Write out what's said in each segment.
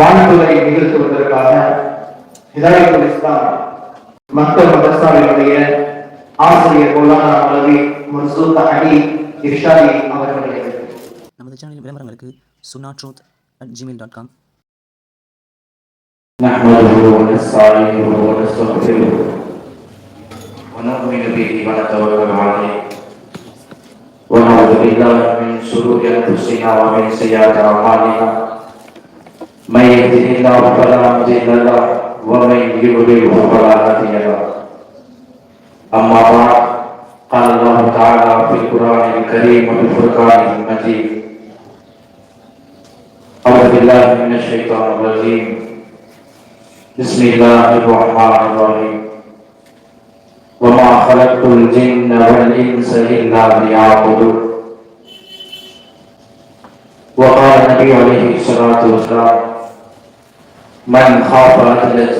வாழ்வுகளை நிகழ்த்துவதற்காக ஹிதாயத்துல் இஸ்லாம் மக்கள் மதரசாவினுடைய ஆசிரியர் மௌலானா மௌலவி மன்சூர் அலி இர்ஷாதி அவர்களுடைய நமது சேனலின் விளம்பரங்களுக்கு சுனா truth at Gmail dot com نحمده ونستعينه ونستغفره ونؤمن به ونتوكل عليه ونعوذ بالله من شرور انفسنا ومن سيئات اعمالنا من يهده الله فلا مضل له ومن يضلل فلا هادي له. أما بعد قال الله تعالى في القرآن الكريم وفي الفرقان المجيد أعوذ بالله من الشيطان الرجيم. بسم الله الرحمن الرحيم. وما خلقت الجن والإنس إلا ليعبدون. وقال النبي عليه الصلاة والسلام من خاف أدلج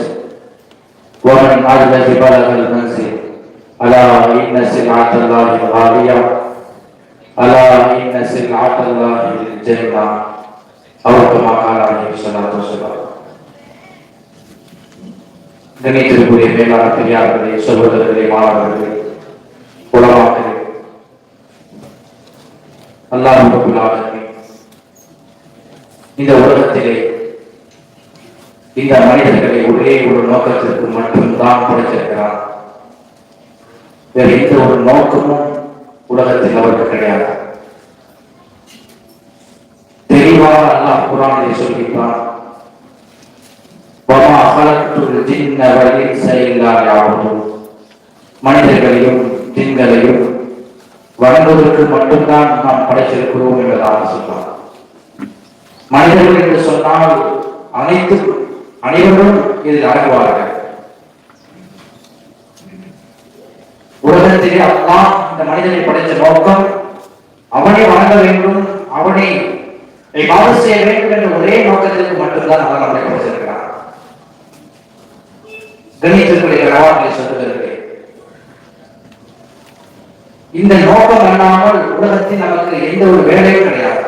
ومن أدلج بلغ المنزل ألا إن سلعة الله غالية ألا إن سلعة الله الجنة أو كما قال عليه الصلاة والسلام கணித்திற்குரிய மேலான பெரியார்களே சகோதரர்களே மாணவர்களே உலமாக்களே அல்லாஹ் ரப்பல் ஆலமீன் இந்த உலகத்திலே இந்த மனிதர்களை ஒரே ஒரு நோக்கத்திற்கு மட்டும்தான் படைத்திருக்கிறார். வேறு எந்த ஒரு நோக்கமும் உலகத்தில் அவருக்கு கிடையாது. தெளிவாக அல்லாஹ் குரானை சொல்கிறான் மனிதர்களையும் திங்களையும் வழங்குவதற்கு மட்டும்தான் நாம் படைத்திருக்கிறோம் என்பதாக சொன்னார் மனிதர்கள் என்று சொன்னால் அனைத்து அனைவரும் இதில் அடங்குவார்கள். உலகத்திலே அல்லா இந்த மனிதனை படைத்த நோக்கம் அவனை வணங்க வேண்டும் அவனை இபாதத் செய்ய வேண்டும் என்ற ஒரே நோக்கத்திற்கு மட்டும்தான் அவர் நம்மை படைத்திருக்கிறார் கணித்திற்குரிய ரவான்களை சொல்லுகிறேன். இந்த நோக்கம் அல்லாமல் உலகத்தில் நமக்கு எந்த ஒரு வேலையும் கிடையாது.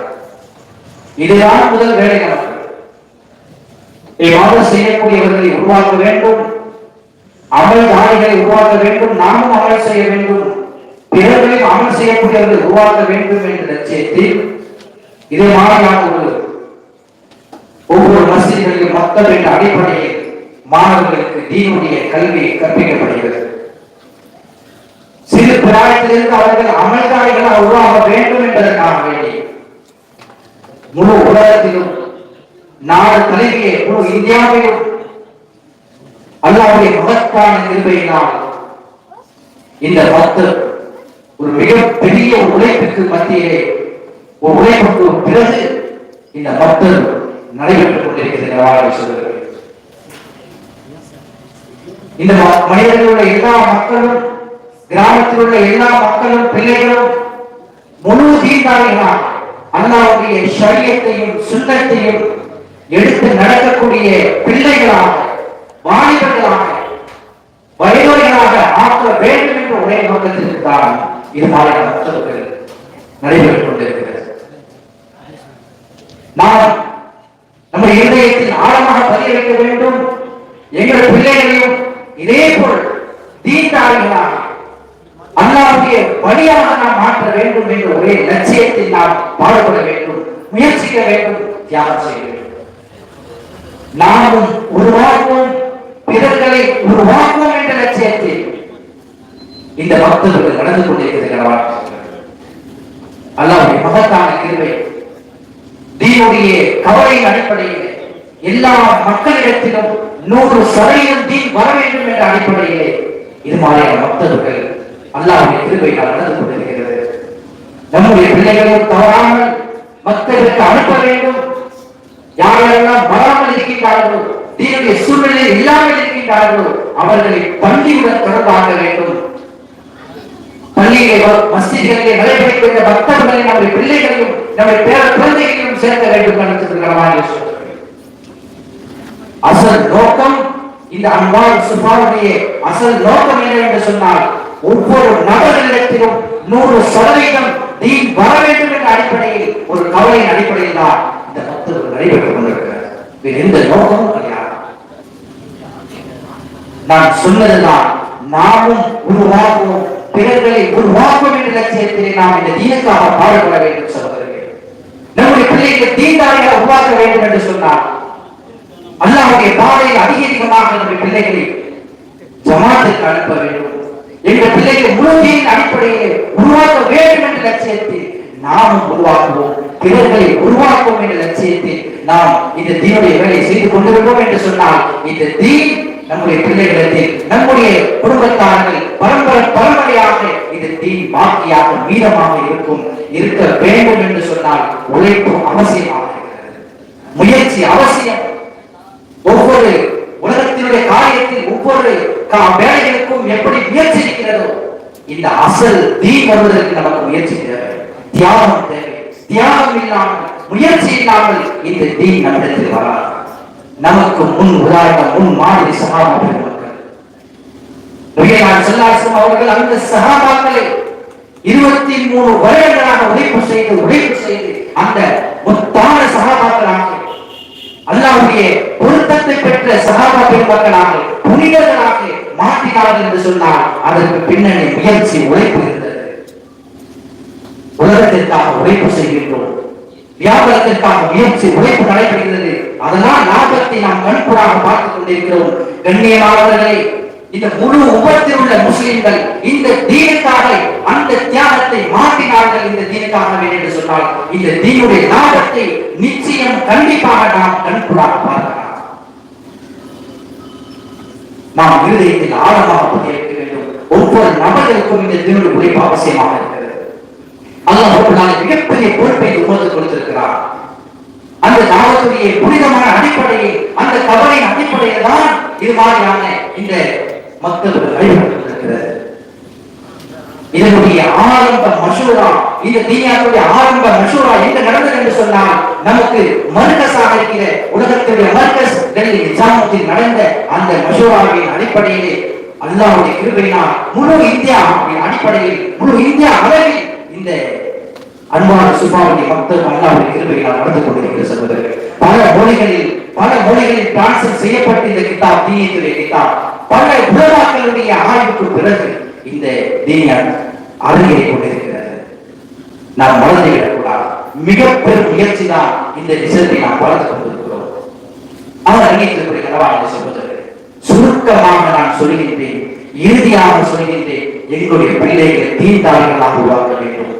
இதுதான் முதல் வேலை நமக்கு. இவ்வாறு செய்யக்கூடியவர்களை உருவாக்க வேண்டும். அமல் தாரிகளை உருவாக்க வேண்டும். நாமும் அமல் செய்ய வேண்டும். பிறர்களையும் அமல் செய்யக்கூடியவர்களை உருவாக்க வேண்டும் என்ற லட்சியத்தில் இதே மாதிரியான ஒரு ஒவ்வொரு மசிதிகளிலும் மக்களின் என்ற அடிப்படையில் மாணவர்களுக்கு தீனுடைய கல்வி கற்பிக்கப்படுகிறது. சிறு பிராயத்திலிருந்து அவர்கள் அமல்தாரிகளாக உருவாக வேண்டும் என்பதற்காக வேண்டி முழு உலகத்திலும் நாடு தழுவிய முழு இந்தியாவிலும் அல்லாவுடைய மகத்தான கிருபையினால் இந்த பத்து ஒரு மிகப்பெரிய உழைப்புக்கு மத்தியிலே ஒரு உழைப்புக்கு பிறகு இந்த பத்து நடைபெற்றுக் கொண்டிருக்கிறது சொல்லுகிறேன் இந்த மனிதர்கள் உள்ள எல்லா மக்களும் கிராமத்தில் உள்ள எல்லா மக்களும் பிள்ளைகளும் முழு தீண்டாளிகளாக அல்லாவுடைய சரியத்தையும் சுண்ணத்தையும் எடுத்து நடக்கக்கூடிய பிள்ளைகளாக வாலிபர்களாக வயதுகளாக ஆக்க வேண்டும் என்ற ஒரே நோக்கத்திற்கு தான் இது மாதிரியான மக்களுக்கு நடைபெற்றுக் கொண்டிருக்கிறது. நாம் நம்ம இருதயத்தில் ஆழமாக பதிய வைக்க வேண்டும். எங்கள் பிள்ளைகளையும் இதே போல் தீண்டாளிகளாக அல்லாவுடைய வழியாக நாம் மாற்ற வேண்டும் என்ற ஒரே லட்சியத்தில் நாம் பாடுபட வேண்டும் முயற்சிக்க வேண்டும் தியாகம் செய்ய வேண்டும். நாமும் உருவாக்குவோம் பிறர்களை உருவாக்குவோம் என்ற லட்சியத்தில் இந்த பக்தர்கள் நடந்து கொண்டிருக்கிறது அல்லாவுடைய மகத்தான கிருவை தீனுடைய கவலையின் அடிப்படையில் எல்லா மக்களிடத்திலும் நூறு சதவீதம் தீன் வர வேண்டும் என்ற அடிப்படையிலே இது மாதிரியான பக்தர்கள் அல்லாவுடைய கிருவை நடந்து கொண்டிருக்கிறது. நம்முடைய பிள்ளைகளும் தவறாமல் மக்களுக்கு அனுப்ப வேண்டும். யாரெல்லாம் வராமல் இருக்கின்றார்களோ தீனுடைய சூழ்நிலை இல்லாமல் இருக்கின்றார்களோ அவர்களை பள்ளியுடன் தொடர்பாக வேண்டும். பள்ளியிலே வ- மஸ்ஜித்களிலே நடைபெறுகின்ற பக்தர்களை நம்முடைய பிள்ளைகளையும் நம்முடைய பேர குழந்தைகளையும் சேர்க்க வேண்டும் என்று சொல்கிறார்கள் அசல் நோக்கம் இந்த அன்பால் சுபாவுடைய அசல் நோக்கம் என்ன என்று சொன்னால் ஒவ்வொரு நபர்களிடத்திலும் நூறு சதவீதம் தீன் வர வேண்டும் என்ற அடிப்படையில் ஒரு கவலையின் அடிப்படையில் தான் இந்த பக்தர்கள் நடைபெற்றுக் கொண்டிருக்கிறது. எந்த நோக்கமும் கிடையாது நான் சொன்னதுதான் நாமும் உருவாக்குவோம் பிறர்களை உருவாக்கும் என்ற லட்சியத்திலே நாம் இந்த தீனுக்காக பாடுபட வேண்டும் சகோதரர்களே நம்முடைய பிள்ளைகள் தீண்டாரிகளை உருவாக்க வேண்டும் என்று சொன்னார் அல்லாவுடைய பாதையில் அதிக அதிகமாக நம்முடைய பிள்ளைகளை ஜமாத்துக்கு அனுப்ப வேண்டும். எங்கள் பிள்ளைகள் முழுமையின் அடிப்படையில் உருவாக்க வேண்டும் என்ற லட்சியத்தில் நாமும் உருவாக்குவோம். பிறர்களை உருவாக்குவோம் என்ற லட்சியத்தில் நாம் இந்த தீனுடைய வேலையை செய்து கொண்டிருக்கோம் என்று சொன்னால் இந்த தீ நம்முடைய பிள்ளைகளிடத்தில் நம்முடைய குடும்பத்தார்கள் பரம்பரை பரம்பரையாக இந்த தீ பாக்கியாக மீதமாக இருக்கும் இருக்க வேண்டும் என்று சொன்னால் உழைப்பு அவசியமாக முயற்சி அவசியம். ஒவ்வொரு உலகத்தினுடைய காரியத்தில் ஒவ்வொரு கா- வேலைகளுக்கும் எப்படி முயற்சி இருக்கிறதோ இந்த அசல் தீ வருவதற்கு நமக்கு முயற்சி தேவை தியாகம் தேவை தியாகம் இல்லாமல் முயற்சி இல்லாமல் இந்த தீ நம்மிடத்தில் வராது. நமக்கு முன் உதாரணம் முன் மாதிரி சகாபா நபிகளார் அவர்கள் அந்த சகாபாக்களை இருபத்தி மூணு வருடங்களாக உழைப்பு செய்து உழைப்பு செய்து அந்த முத்தான சகாபாக்களாக அல்லாவுடைய பொருத்தத்தை பெற்ற சகாபா பெருமக்களாக புனிதர்களாக மாற்றினார்கள் என்று சொன்னால் அதற்கு பின்னணி முயற்சி உழைப்பு இருந்தது. உலகத்திற்காக உழைப்பு செய்கின்றோம். வியாபாரத்திற்காக முயற்சி உழைப்பு நடைபெறுகிறது. அதனால் லாபத்தை நாம் கண்கூடாக பார்த்துக் கொண்டிருக்கிறோம். கண்ணியமானவர்களே இந்த முழு உபத்தில் உள்ள முஸ்லிம்கள் இந்த தீனுக்காக அந்த தியாகத்தை மாற்றினார்கள் இந்த தீனுக்காக என்று சொன்னால் இந்த தீனுடைய லாபத்தை நிச்சயம் கண்டிப்பாக நாம் கண்கூடாக பார்க்கலாம். நாம் இருதயத்தில் ஆழமாக பதிலளிக்க வேண்டும். ஒவ்வொரு நபர்களுக்கும் இந்த தீனுடைய உழைப்பு அவசியமாக இருக்கிறது அல்லாஹ் ரப்பல் மிகப்பெரிய பொறுப்பை உமது கொடுத்திருக்கிறார். அந்த தாவத்துடைய புனிதமான அடிப்படையில் அந்த தவறின் அடிப்படையில் தான் இது மாதிரியான இந்த மக்கள் வழிபட்டிருக்கிறது இதனுடைய ஆரம்ப மசூரா இந்த தீனியாவுடைய ஆரம்ப மசூரா எங்க நடந்தது என்று சொன்னால் நமக்கு மர்கஸாக இருக்கிற உலகத்துடைய மர்கஸ் டெல்லி நிஜாமத்தில் நடந்த அந்த மசூராவின் அடிப்படையிலே அல்லாவுடைய கிருபையினால் முழு இந்தியாவின் அடிப்படையில் முழு இந்தியா அளவில் இந்த அன்பான சுபாவதி பக்தர் அல்லாவுடைய கிருபையால் நடந்து கொண்டிருக்கிற சகோதரர்கள் பல மொழிகளில் பல மொழிகளில் டிரான்ஸ்லேட் செய்யப்பட்ட இந்த கிதாப் தீனியத்துடைய கிதாப். பல உலகாக்களுடைய ஆய்வுக்கு பிறகு இந்த தீனியார் அரங்கேறி கொண்டிருக்கிறது. நாம் மறந்து விடக்கூடாது. மிக பெரும் முயற்சி தான் இந்த ரிசல்ட்டை நாம் வளர்த்து கொண்டிருக்கிறோம். அவர் அறிவித்திருக்கிற கனவான சகோதரர்கள் சுருக்கமாக நான் சொல்கின்றேன் இறுதியாக சொல்கின்றேன் எங்களுடைய பிள்ளைகளை தீண்டாளிகளாக உருவாக்க வேண்டும்.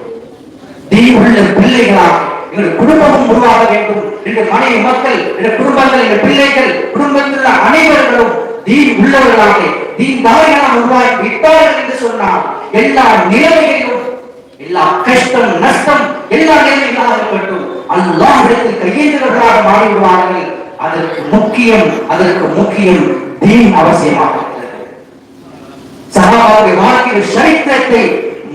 தீ உள்ள பிள்ளைகளாக எங்கள் குடும்பமும் உருவாக வேண்டும். எங்கள் மனைவி மக்கள் எங்கள் குடும்பங்கள் எங்கள் பிள்ளைகள் குடும்பத்தில் உள்ள அனைவர்களும் தீ உள்ளவர்களாக நீ தாரிகளாக உருவாகி விட்டார்கள் என்று சொன்னால் எல்லா நிலைமைகளிலும் எல்லா கஷ்டம் நஷ்டம் எல்லா நிலைமைகளாக இருக்கட்டும். அல்லாஹ் இடத்தில் கையேந்தவர்களாக மாறிவிடுவார்கள். அதற்கு முக்கியம் அதற்கு முக்கியம் தீன் அவசியமாக இருக்கிறது. சகாபாவுடைய வாழ்க்கையில் சரித்திரத்தை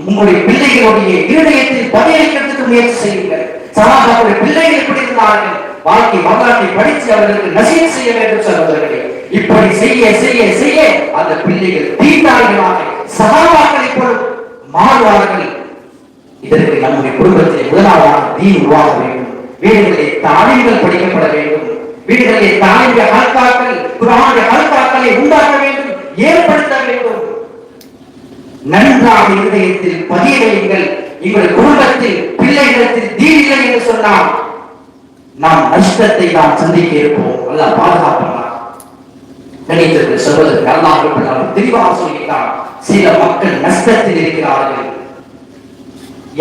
உங்களுடைய பிள்ளைகளுடைய இருதயத்தில் பதிலளிக்கிறதுக்கு முயற்சி செய்யுங்கள். சகாபாவுடைய பிள்ளைகள் எப்படி இருந்தார்கள் வாழ்க்கை வரலாற்றை படித்து அவர்களுக்கு நசீர் செய்ய வேண்டும் சொல்வதற்கு இப்படி செய்ய செய்ய செய்ய அந்த பிள்ளைகள் தீண்டார்களாக சகாபாக்களை போல மாறுவார்கள். இதற்கு நம்முடைய குடும்பத்தில் முதலாவதாக தீ உருவாக வேண்டும். வீடுகளிலே தாலிம்கள் படிக்கப்பட வேண்டும். வீடுகளிலே தாலிம்க ஹல்காக்கள் குரானுடைய ஹல்காக்களை உண்டாக்க வேண்டும் ஏற்படுத்த வேண்டும். நன்றாக இருதயத்தில் பதிய வையுங்கள் எங்கள் குடும்பத்தில் பிள்ளைகளிடத்தில் தீன் என்று சொன்னால் நாம் நஷ்டத்தை நாம் சந்திக்க இருப்போம். அல்ல பாதுகாப்பான் கணித்திற்கு சொல்வதற்கு அல்லாஹ் தெளிவாக சொல்கிறார் சில மக்கள் நஷ்டத்தில் இருக்கிறார்கள்.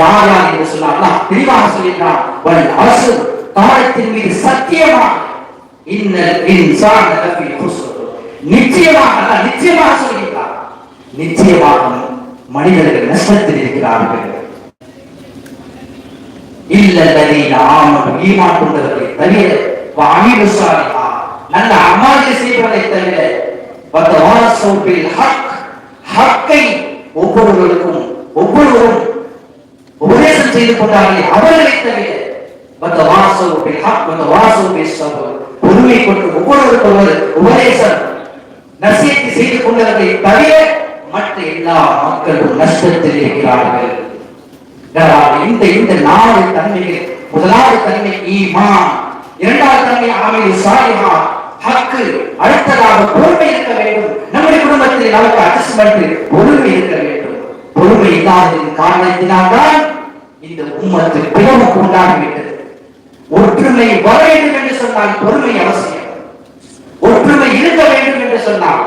யார் யார் என்று சொன்னார் தெளிவாக சொல்கிறான் வல் அரசு காலத்தின் மீது சத்தியமாக இன்னல் இன்சான நிச்சயமாக நிச்சயமாக சொல்கிறார் நிச்சயமாக மனிதர்கள் நஷ்டத்தில் இருக்கிறார்கள் இல்லல்லதீன ஆமனு ஈமான் கொண்டவர்களை தவிர வஅமிலு ஸாலிஹா நல்ல அமல்கள் செய்வதை தவிர வதவாசௌ பில் ஹக் ஹக்கை ஒவ்வொருவருக்கும் ஒவ்வொருவரும் உபதேசம் செய்து கொண்டார்களே அவர்களை தவிர வதவாசௌ பில் ஹக் வதவாசௌ பிஸ் ஸபர் பொறுமை கொண்டு ஒவ்வொருவருக்கும் ஒருவர் உபதேசம் நசியத்தை செய்து கொண்டவர்களை தவிர மற்ற எல்லா மக்களும் நஷ்டத்தில் இருக்கிறார்கள். இந்த இந்த நாலு தன்மைகள் முதலாவது தன்மை ஈமான் இரண்டாவது தன்மை ஆமில் சாலிஹா ஹக்கு அடுத்ததாக பொறுமை இருக்க வேண்டும். நம்முடைய குடும்பத்தில் நமக்கு அட்ஜஸ்ட்மெண்ட் பொறுமை இருக்க வேண்டும். பொறுமை இல்லாததின் காரணத்தினால்தான் இந்த உம்மத்து பிளவுக்கு உண்டாகிவிட்டது. ஒற்றுமை வர வேண்டும் என்று சொன்னால் பொறுமை அவசியம். ஒற்றுமை இருக்க வேண்டும் என்று சொன்னால்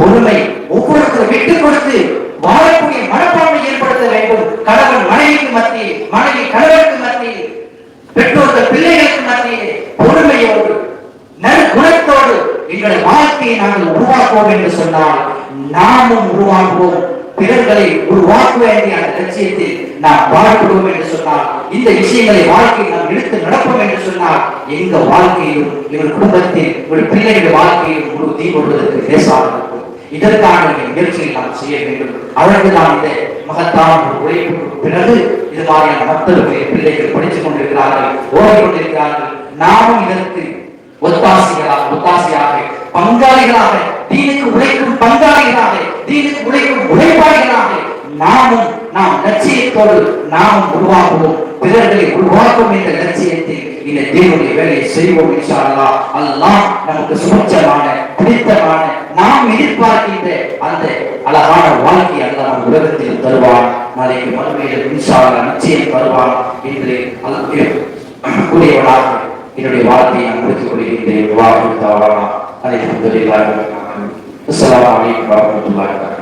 பொறுமை ஒவ்வொருத்தரும் விட்டுக் கொடுத்து வாழக்கூடிய மனப்பான்மை ஏற்படுத்த வேண்டும். கணவன் மனைவிக்கு மத்தியில் மனைவி கணவனுக்கு மத்தியில் பெற்றோர்கள் பிள்ளைகளுக்கு மத்தியில் பொறுமையோடு நற்குணத்தோடு எங்கள் வாழ்க்கையை நாங்கள் உருவாக்குவோம் என்று சொன்னால் நாமும் உருவாக்குவோம். பிறர்களை உருவாக்க வேண்டிய அந்த லட்சியத்தில் நாம் வாழ்கிறோம் என்று சொன்னால் இந்த விஷயங்களை வாழ்க்கையில் நாம் எடுத்து நடப்போம் என்று சொன்னால் எங்க வாழ்க்கையிலும் எங்கள் குடும்பத்தில் ஒரு பிள்ளைகள் வாழ்க்கையிலும் ஒரு தீ கொள்வதற்கு லேசாக இருக்கும் இதற்கான முயற்சியை நாம் செய்ய வேண்டும். அவர்கள்தான் இந்த மகத்தான ஒரு உழைப்புக்கு பிறகு இது மாதிரியான மற்றவர்களை பிள்ளைகள் படித்துக் கொண்டிருக்கிறார்கள் ஓடிக்கொண்டிருக்கிறார்கள் நாமும் இதற்கு ஒத்தாசிகளாக ஒத்தாசியாக பங்காளிகளாக தீனுக்கு உழைக்கும் பங்காளிகளாக தீனுக்கு உழைக்கும் உழைப்பாளிகளாக நாமும் நாம் லட்சியத்தோடு நாம் உருவாக்குவோம். பிறர்களை உருவாக்கும் என்ற லட்சியத்தில் இந்த தேவனுடைய வேலையை செய்வோம் இன்ஷால்லா அல்லாம் நமக்கு சுமச்சமான பிடித்தமான நாம் எதிர்பார்க்கின்ற அந்த அழகான வாழ்க்கை அல்ல நம் உலகத்தில் தருவான். நாளைக்கு மறுமையில் இன்ஷால்லா நிச்சயம் தருவான் என்று அல்லாஹ் கூறியவனாக என்னுடைய வார்த்தையை நான் முடித்துக் கொள்கின்றேன். வாக்கு தவறான அனைத்து அஸ்லாம் அலைக்கும் வரஹ்மத்துல்லாஹி